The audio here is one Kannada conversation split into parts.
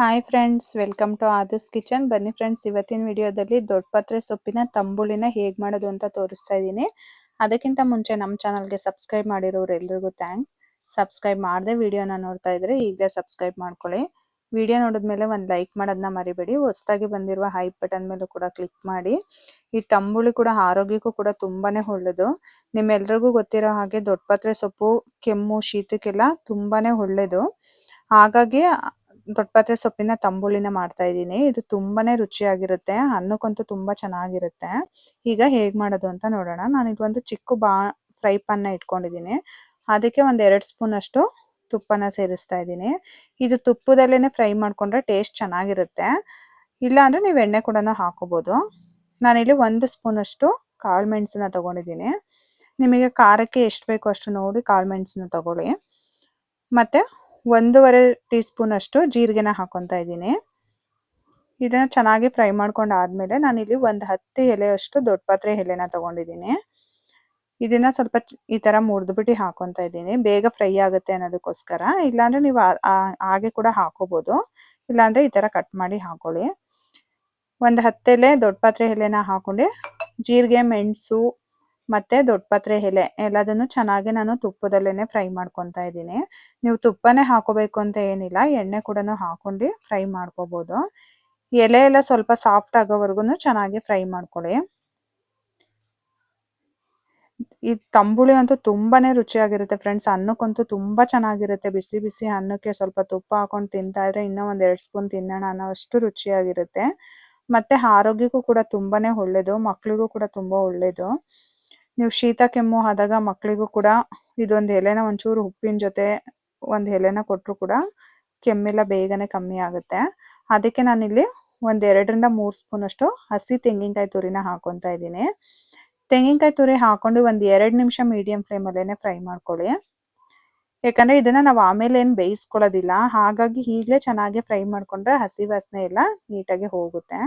Hi friends, welcome to others kitchen. ಬನ್ನಿ ಫ್ರೆಂಡ್ಸ್, ಇವತ್ತಿನ ವಿಡಿಯೋದಲ್ಲಿ ದೊಡ್ಡಪತ್ರೆ ಸೊಪ್ಪಿನ ತಂಬುಳಿನ ಹೇಗೆ ಮಾಡೋದು ಅಂತ ತೋರಿಸ್ತಾ ಇದ್ದೀನಿ. ಅದಕ್ಕಿಂತ ಮುಂಚೆ ನಮ್ಮ ಚಾನಲ್ಗೆ ಸಬ್ಸ್ಕ್ರೈಬ್ ಮಾಡಿರೋರು ಎಲ್ರಿಗೂ ಥ್ಯಾಂಕ್ಸ್. ಸಬ್ಸ್ಕ್ರೈಬ್ ಮಾಡದೆ ವಿಡಿಯೋನ ನೋಡ್ತಾ ಇದ್ರೆ ಈಗಲೇ ಸಬ್ಸ್ಕ್ರೈಬ್ ಮಾಡ್ಕೊಳ್ಳಿ. ವಿಡಿಯೋ ನೋಡಿದ್ಮೇಲೆ ಒಂದು ಲೈಕ್ ಮಾಡೋದನ್ನ ಮರಿಬೇಡಿ. ಹೊಸದಾಗಿ ಬಂದಿರುವ ಹೈ ಬಟನ್ ಮೇಲೂ ಕೂಡ ಕ್ಲಿಕ್ ಮಾಡಿ. ಈ ತಂಬುಳಿ ಕೂಡ ಆರೋಗ್ಯಕ್ಕೂ ಕೂಡ ತುಂಬಾನೇ ಒಳ್ಳೇದು. ನಿಮ್ಮೆಲ್ರಿಗೂ ಗೊತ್ತಿರೋ ಹಾಗೆ ದೊಡ್ಡಪತ್ರೆ ಸೊಪ್ಪು, ಕೆಮ್ಮು, ಶೀತಕ್ಕೆಲ್ಲ ತುಂಬಾನೇ ಒಳ್ಳೇದು. ಹಾಗಾಗಿ ದೊಡ್ಡಪತ್ರೆ ಸೊಪ್ಪಿನ ತಂಬುಳಿನ ಮಾಡ್ತಾ ಇದ್ದೀನಿ. ಇದು ತುಂಬಾನೇ ರುಚಿಯಾಗಿರುತ್ತೆ. ಅನ್ನಕ್ಕಂತೂ ತುಂಬಾ ಚೆನ್ನಾಗಿರುತ್ತೆ. ಈಗ ಹೇಗ್ ಮಾಡೋದು ಅಂತ ನೋಡೋಣ. ನಾನು ಒಂದು ಚಿಕ್ಕ ಬಾ, ಫ್ರೈ ನ ಇಟ್ಕೊಂಡಿದ್ದೀನಿ. ಅದಕ್ಕೆ ಒಂದ್ ಎರಡು ಸ್ಪೂನ್ ಅಷ್ಟು ತುಪ್ಪನ ಸೇರಿಸ್ತಾ ಇದ್ದೀನಿ. ಇದು ತುಪ್ಪದಲ್ಲೇನೆ ಫ್ರೈ ಮಾಡ್ಕೊಂಡ್ರೆ ಟೇಸ್ಟ್ ಚೆನ್ನಾಗಿರುತ್ತೆ. ಇಲ್ಲ ಅಂದ್ರೆ ನೀವು ಎಣ್ಣೆ ಕೂಡ ಹಾಕೋಬಹುದು ನಾನಿಲ್ಲಿ ಒಂದು ಸ್ಪೂನ್ ಅಷ್ಟು ಕಾಳು ಮೆಣಸನ್ನ ತಗೊಂಡಿದ್ದೀನಿ. ನಿಮಗೆ ಖಾರಕ್ಕೆ ಎಷ್ಟು ಬೇಕೋ ಅಷ್ಟು ನೋಡಿ ಕಾಳು ಮೆಣಸನ್ನ ತಗೊಳ್ಳಿ. ಮತ್ತೆ ಒಂದೂವರೆ ಟೀ ಸ್ಪೂನ್ ಅಷ್ಟು ಜೀರಿಗೆನ ಹಾಕೊತಾ ಇದ್ದೀನಿ. ಇದನ್ನ ಚೆನ್ನಾಗಿ ಫ್ರೈ ಮಾಡ್ಕೊಂಡು ಆದ್ಮೇಲೆ ನಾನು ಇಲ್ಲಿ ಒಂದು ಹತ್ತು ಎಲೆಯಷ್ಟು ದೊಡ್ಡ ಪಾತ್ರೆ ಎಲೆನ ತಗೊಂಡಿದ್ದೀನಿ. ಇದನ್ನ ಸ್ವಲ್ಪ ಈ ತರ ಮುರಿದ್ಬಿಟ್ಟು ಹಾಕೊಂತ ಇದ್ದೀನಿ. ಬೇಗ ಫ್ರೈ ಆಗುತ್ತೆ ಅನ್ನೋದಕ್ಕೋಸ್ಕರ. ಇಲ್ಲಾಂದ್ರೆ ನೀವು ಹಾಗೆ ಕೂಡ ಹಾಕೋಬಹುದು ಇಲ್ಲಾಂದ್ರೆ ಈ ತರ ಕಟ್ ಮಾಡಿ ಹಾಕೊಳ್ಳಿ. ಒಂದು ಹತ್ತೆಲೆ ದೊಡ್ಡ ಪಾತ್ರೆ ಎಲೆನ ಹಾಕೊಂಡು ಜೀರಿಗೆ, ಮೆಣಸು ಮತ್ತೆ ದೊಡ್ಡಪತ್ರೆ ಎಲೆ, ಎಲ್ಲದನ್ನು ಚೆನ್ನಾಗಿ ನಾನು ತುಪ್ಪದಲ್ಲೇನೆ ಫ್ರೈ ಮಾಡ್ಕೊತಾ ಇದ್ದೀನಿ. ನೀವು ತುಪ್ಪನೇ ಹಾಕೋಬೇಕು ಅಂತ ಏನಿಲ್ಲ, ಎಣ್ಣೆ ಕೂಡ ಹಾಕೊಂಡು ಫ್ರೈ ಮಾಡ್ಕೋಬಹುದು ಎಲೆ ಎಲ್ಲ ಸ್ವಲ್ಪ ಸಾಫ್ಟ್ ಆಗೋವರೆಗೂ ಚೆನ್ನಾಗಿ ಫ್ರೈ ಮಾಡ್ಕೊಳ್ಳಿ. ಈ ತಂಬುಳಿ ಅಂತೂ ತುಂಬಾನೇ ರುಚಿಯಾಗಿರುತ್ತೆ ಫ್ರೆಂಡ್ಸ್, ಅನ್ನಕ್ಕಂತೂ ತುಂಬಾ ಚೆನ್ನಾಗಿರುತ್ತೆ. ಬಿಸಿ ಬಿಸಿ ಅನ್ನಕ್ಕೆ ಸ್ವಲ್ಪ ತುಪ್ಪ ಹಾಕೊಂಡು ತಿಂತಾ ಇದ್ರೆ ಇನ್ನೂ ಒಂದ್ ಎರಡ್ ಸ್ಪೂನ್ ತಿನ್ನೋಣ ಅನ್ನೋ ಅಷ್ಟು ರುಚಿಯಾಗಿರುತ್ತೆ. ಮತ್ತೆ ಆರೋಗ್ಯಕ್ಕೂ ಕೂಡ ತುಂಬಾನೇ ಒಳ್ಳೇದು, ಮಕ್ಳಿಗೂ ಕೂಡ ತುಂಬಾ ಒಳ್ಳೇದು. ನೀವು ಶೀತ, ಕೆಮ್ಮು ಆದಾಗ ಮಕ್ಕಳಿಗೂ ಕೂಡ ಇದೊಂದು ಎಲೆನ ಒಂಚೂರು ಉಪ್ಪಿನ ಜೊತೆ ಒಂದು ಎಲೆನ ಕೊಟ್ಟರು ಕೂಡ ಕೆಮ್ಮೆಲ್ಲ ಬೇಗನೆ ಕಮ್ಮಿ ಆಗುತ್ತೆ. ಅದಕ್ಕೆ ನಾನಿಲ್ಲಿ ಒಂದು ಎರಡರಿಂದ ಮೂರು ಸ್ಪೂನ್ ಅಷ್ಟು ಹಸಿ ತೆಂಗಿನಕಾಯಿ ತುರಿನ ಹಾಕೊಂತ ಇದ್ದೀನಿ. ತೆಂಗಿನಕಾಯಿ ತುರಿ ಹಾಕೊಂಡು ಒಂದು ಎರಡು ನಿಮಿಷ ಮೀಡಿಯಂ ಫ್ಲೇಮ್ ಅಲ್ಲೇನೆ ಫ್ರೈ ಮಾಡ್ಕೊಳ್ಳಿ. ಯಾಕಂದ್ರೆ ಇದನ್ನ ನಾವು ಆಮೇಲೆ ಏನು ಬೇಯಿಸ್ಕೊಳ್ಳೋದಿಲ್ಲ, ಹಾಗಾಗಿ ಈಗಲೇ ಚೆನ್ನಾಗಿ ಫ್ರೈ ಮಾಡ್ಕೊಂಡ್ರೆ ಹಸಿ ವಾಸನೆ ಎಲ್ಲ ನೀಟಾಗಿ ಹೋಗುತ್ತೆ.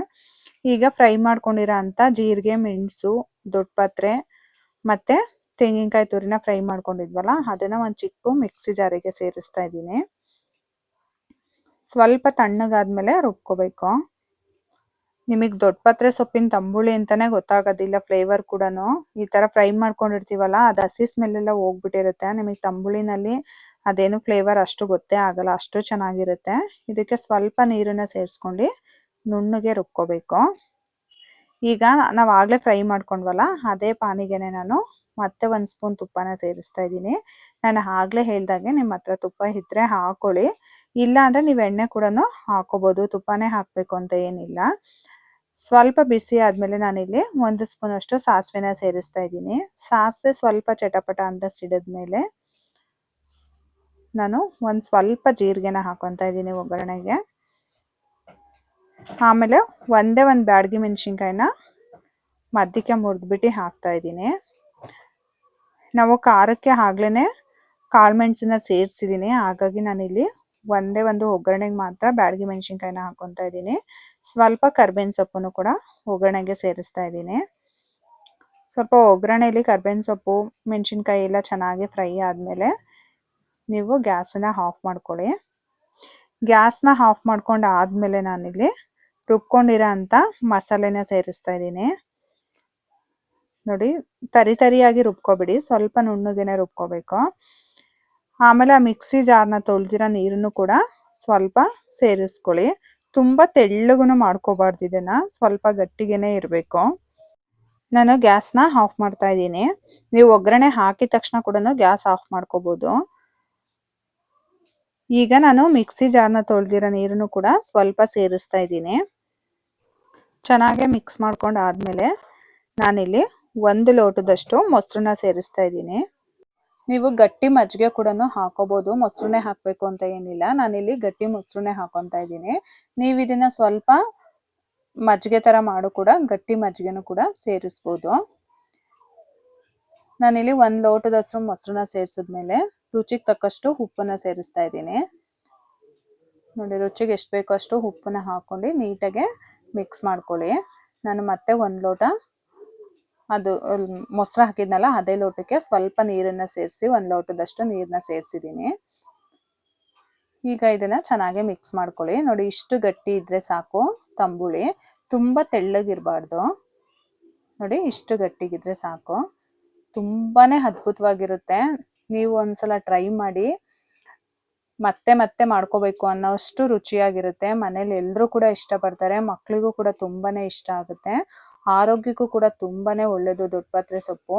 ಈಗ ಫ್ರೈ ಮಾಡ್ಕೊಂಡಿರೋ ಅಂತ ಜೀರಿಗೆ, ಮೆಣಸು, ದೊಡ್ಡ ಪತ್ರೆ ಮತ್ತೆ ತೆಂಗಿನಕಾಯಿ ತುರಿನ ಫ್ರೈ ಮಾಡ್ಕೊಂಡಿದ್ವಲ್ಲ, ಅದನ್ನ ಒಂದು ಚಿಕ್ಕ ಮಿಕ್ಸಿ ಜಾರಿಗೆ ಸೇರಿಸ್ತಾ ಇದ್ದೀನಿ. ಸ್ವಲ್ಪ ತಣ್ಣಗಾದ್ಮೇಲೆ ರುಬ್ಕೋಬೇಕು. ನಿಮಗ್ ದೊಡ್ಡ ಪತ್ರೆ ಸೊಪ್ಪಿನ ತಂಬುಳಿ ಅಂತಾನೆ ಗೊತ್ತಾಗೋದಿಲ್ಲ, ಫ್ಲೇವರ್ ಕೂಡ ಈ ತರ ಫ್ರೈ ಮಾಡ್ಕೊಂಡಿರ್ತೀವಲ್ಲ, ಅದು ಹಸಿ ಸ್ಮೆಲ್ ಎಲ್ಲ ಹೋಗ್ಬಿಟ್ಟಿರುತ್ತೆ. ನಿಮಗೆ ತಂಬುಳಿನಲ್ಲಿ ಅದೇನು ಫ್ಲೇವರ್ ಅಷ್ಟು ಗೊತ್ತೇ ಆಗಲ್ಲ, ಅಷ್ಟು ಚೆನ್ನಾಗಿರುತ್ತೆ. ಇದಕ್ಕೆ ಸ್ವಲ್ಪ ನೀರನ್ನ ಸೇರಿಸ್ಕೊಂಡು ನುಣ್ಣಗೆ ರುಬ್ಕೋಬೇಕು. ಈಗ ನಾವು ಆಗ್ಲೇ ಫ್ರೈ ಮಾಡ್ಕೊಂಡ್ವಲ್ಲ, ಅದೇ ಪಾನಿಗೆನೆ ನಾನು ಮತ್ತೆ ಒಂದ್ ಸ್ಪೂನ್ ತುಪ್ಪನ ಸೇರಿಸ್ತಾ ಇದ್ದೀನಿ. ನಾನು ಆಗ್ಲೇ ಹೇಳ್ದಾಗೆ ನಿಮ್ಮ ಹತ್ರ ತುಪ್ಪ ಇದ್ರೆ ಹಾಕೊಳ್ಳಿ. ಇಲ್ಲ ಅಂದ್ರೆ ನೀವು ಎಣ್ಣೆ ಕೂಡ ಹಾಕೋಬಹುದು ತುಪ್ಪನೇ ಹಾಕ್ಬೇಕು ಅಂತ ಏನಿಲ್ಲ. ಸ್ವಲ್ಪ ಬಿಸಿ ಆದ್ಮೇಲೆ ನಾನಿಲ್ಲಿ ಒಂದು ಸ್ಪೂನ್ ಅಷ್ಟು ಸಾಸಿವೆನ ಸೇರಿಸ್ತಾ ಇದ್ದೀನಿ. ಸಾಸಿವೆ ಸ್ವಲ್ಪ ಚಟಪಟ ಅಂತ ಸಿಡಿದ್ಮೇಲೆ ನಾನು ಒಂದ್ ಸ್ವಲ್ಪ ಜೀರಿಗೆನ ಹಾಕೊಂತ ಇದ್ದೀನಿ ಒಗ್ಗರಣೆಗೆ. ಆಮೇಲೆ ಒಂದೇ ಒಂದು ಬ್ಯಾಡಗಿ ಮೆಣಸಿನ್ಕಾಯಿನ ಮಧ್ಯಕ್ಕೆ ಮುರಿದ್ಬಿಟ್ಟು ಹಾಕ್ತಾ ಇದ್ದೀನಿ. ನಾವು ಖಾರಕ್ಕೆ ಆಗ್ಲೇ ಕಾಳು ಮೆಣಸನ್ನ ಸೇರಿಸಿದ್ದೀನಿ ಹಾಗಾಗಿ ನಾನಿಲ್ಲಿ ಒಂದೇ ಒಂದು ಒಗ್ಗರಣೆಗೆ ಮಾತ್ರ ಬ್ಯಾಡಗಿ ಮೆಣಸಿನ್ಕಾಯಿನ ಹಾಕೊತಾ ಇದ್ದೀನಿ. ಸ್ವಲ್ಪ ಕರ್ಬೇವಿನ ಸೊಪ್ಪನ್ನು ಕೂಡ ಒಗ್ಗರಣೆಗೆ ಸೇರಿಸ್ತಾ ಇದ್ದೀನಿ. ಸ್ವಲ್ಪ ಒಗ್ಗರಣೆಯಲ್ಲಿ ಕರ್ಬೇವಿನ ಸೊಪ್ಪು, ಮೆಣಸಿನ್ಕಾಯಿ ಎಲ್ಲ ಚೆನ್ನಾಗಿ ಫ್ರೈ ಆದಮೇಲೆ ನೀವು ಗ್ಯಾಸನ್ನ ಆಫ್ ಮಾಡ್ಕೊಳ್ಳಿ. ಗ್ಯಾಸ್ನ ಆಫ್ ಮಾಡ್ಕೊಂಡು ಆದಮೇಲೆ ನಾನಿಲ್ಲಿ ರುಬ್ಕೊಂಡಿರೋ ಅಂತ ಮಸಾಲೆನ ಸೇರಿಸ್ತಾ ಇದ್ದೀನಿ. ನೋಡಿ, ತರಿ ತರಿಯಾಗಿ ರುಬ್ಕೋಬಿಡಿ. ಸ್ವಲ್ಪ ನುಣ್ಣಗೆನೆ ರುಬ್ಕೋಬೇಕು. ಆಮೇಲೆ ಆ ಮಿಕ್ಸಿ ಜಾರ್ನ ತೊಳೆದಿರೋ ನೀರನ್ನು ಕೂಡ ಸ್ವಲ್ಪ ಸೇರಿಸ್ಕೊಳ್ಳಿ. ತುಂಬ ತೆಳ್ಳಗೂ ಮಾಡ್ಕೋಬಾರ್ದು ಇದನ್ನು. ಸ್ವಲ್ಪ ಗಟ್ಟಿಗೆನೆ ಇರಬೇಕು. ನಾನು ಗ್ಯಾಸ್ನ ಆಫ್ ಮಾಡ್ತಾ ಇದ್ದೀನಿ. ನೀವು ಒಗ್ಗರಣೆ ಹಾಕಿದ ತಕ್ಷಣ ಕೂಡ ಗ್ಯಾಸ್ ಆಫ್ ಮಾಡ್ಕೋಬಹುದು ಈಗ ನಾನು ಮಿಕ್ಸಿ ಜಾರ್ನ ತೊಳೆದಿರೋ ನೀರನ್ನು ಕೂಡ ಸ್ವಲ್ಪ ಸೇರಿಸ್ತಾ ಇದ್ದೀನಿ. ಚೆನ್ನಾಗಿ ಮಿಕ್ಸ್ ಮಾಡ್ಕೊಂಡು ಆದ್ಮೇಲೆ ನಾನಿಲ್ಲಿ ಒಂದು ಲೋಟದಷ್ಟು ಮೊಸರನ್ನ ಸೇರಿಸ್ತಾ ಇದ್ದೀನಿ. ನೀವು ಗಟ್ಟಿ ಮಜ್ಜಿಗೆ ಕೂಡ ಹಾಕೋಬಹುದು ಮೊಸರನ್ನೇ ಹಾಕ್ಬೇಕು ಅಂತ ಏನಿಲ್ಲ. ನಾನಿಲ್ಲಿ ಗಟ್ಟಿ ಮೊಸರನ್ನೇ ಹಾಕೊಂತ ಇದ್ದೀನಿ. ನೀವು ಇದನ್ನ ಸ್ವಲ್ಪ ಮಜ್ಜಿಗೆ ತರ ಮಾಡು ಕೂಡ, ಗಟ್ಟಿ ಮಜ್ಜಿಗೆನು ಕೂಡ ಸೇರಿಸ್ಬೋದು. ನಾನಿಲ್ಲಿ ಒಂದ್ ಲೋಟದಷ್ಟು ಮೊಸರನ್ನ ಸೇರಿಸಿದ್ಮೇಲೆ ರುಚಿಗೆ ತಕ್ಕಷ್ಟು ಉಪ್ಪನ್ನ ಸೇರಿಸ್ತಾ ಇದ್ದೀನಿ. ನೋಡಿ, ರುಚಿಗೆ ಎಷ್ಟು ಬೇಕೋ ಅಷ್ಟು ಉಪ್ಪನ್ನ ಹಾಕೊಂಡು ನೀಟಾಗೆ ಮಿಕ್ಸ್ ಮಾಡ್ಕೊಳ್ಳಿ. ನಾನು ಮತ್ತೆ ಒಂದು ಲೋಟ ಅದು ಮೊಸರು ಹಾಕಿದ್ನಲ್ಲ ಅದೇ ಲೋಟಕ್ಕೆ ಸ್ವಲ್ಪ ನೀರನ್ನು ಸೇರಿಸಿ ಒಂದು ಲೋಟದಷ್ಟು ನೀರನ್ನ ಸೇರಿಸಿದ್ದೀನಿ. ಈಗ ಇದನ್ನು ಚೆನ್ನಾಗಿ ಮಿಕ್ಸ್ ಮಾಡ್ಕೊಳ್ಳಿ. ನೋಡಿ ಇಷ್ಟು ಗಟ್ಟಿ ಇದ್ರೆ ಸಾಕು ತಂಬುಳಿ. ತುಂಬ ತೆಳ್ಳಗಿರಬಾರ್ದು. ನೋಡಿ ಇಷ್ಟು ಗಟ್ಟಿಗಿದ್ರೆ ಸಾಕು. ತುಂಬಾ ಅದ್ಭುತವಾಗಿರುತ್ತೆ. ನೀವು ಒಂದ್ಸಲ ಟ್ರೈ ಮಾಡಿ ಮತ್ತೆ ಮತ್ತೆ ಮಾಡ್ಕೋಬೇಕು ಅನ್ನೋಷ್ಟು ರುಚಿಯಾಗಿರುತ್ತೆ. ಮನೇಲಿ ಎಲ್ಲರೂ ಕೂಡ ಇಷ್ಟಪಡ್ತಾರೆ. ಮಕ್ಕಳಿಗೂ ಕೂಡ ತುಂಬಾನೇ ಇಷ್ಟ ಆಗುತ್ತೆ. ಆರೋಗ್ಯಕ್ಕೂ ಕೂಡ ತುಂಬಾನೇ ಒಳ್ಳೇದು ದೊಡ್ಡಪತ್ರೆ ಸೊಪ್ಪು.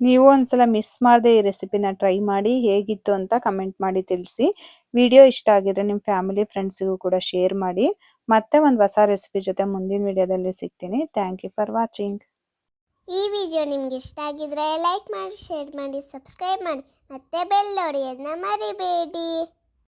ನೀವು ಒಂದ್ಸಲ ಮಿಸ್ ಮಾಡದೆ ಈ ರೆಸಿಪಿನ ಟ್ರೈ ಮಾಡಿ ಹೇಗಿತ್ತು ಅಂತ ಕಮೆಂಟ್ ಮಾಡಿ ತಿಳಿಸಿ. ವಿಡಿಯೋ ಇಷ್ಟ ಆಗಿದ್ರೆ ನಿಮ್ಮ ಫ್ಯಾಮಿಲಿ, ಫ್ರೆಂಡ್ಸ್ಗೂ ಕೂಡ ಶೇರ್ ಮಾಡಿ. ಮತ್ತೆ ಒಂದು ಹೊಸ ರೆಸಿಪಿ ಜೊತೆ ಮುಂದಿನ ವಿಡಿಯೋದಲ್ಲಿ ಸಿಗ್ತೀನಿ. Thank you for watching. ಈ ವಿಡಿಯೋ ನಿಮ್ಗೆ ಇಷ್ಟ ಆಗಿದ್ರೆ ಲೈಕ್ ಮಾಡಿ ಶೇರ್ ಮಾಡಿ ಸಬ್ಸ್ಕ್ರೈಬ್ ಮಾಡಿ. ಮತ್ತೆ ಬೆಲ್ ಮರಿಬೇಡಿ.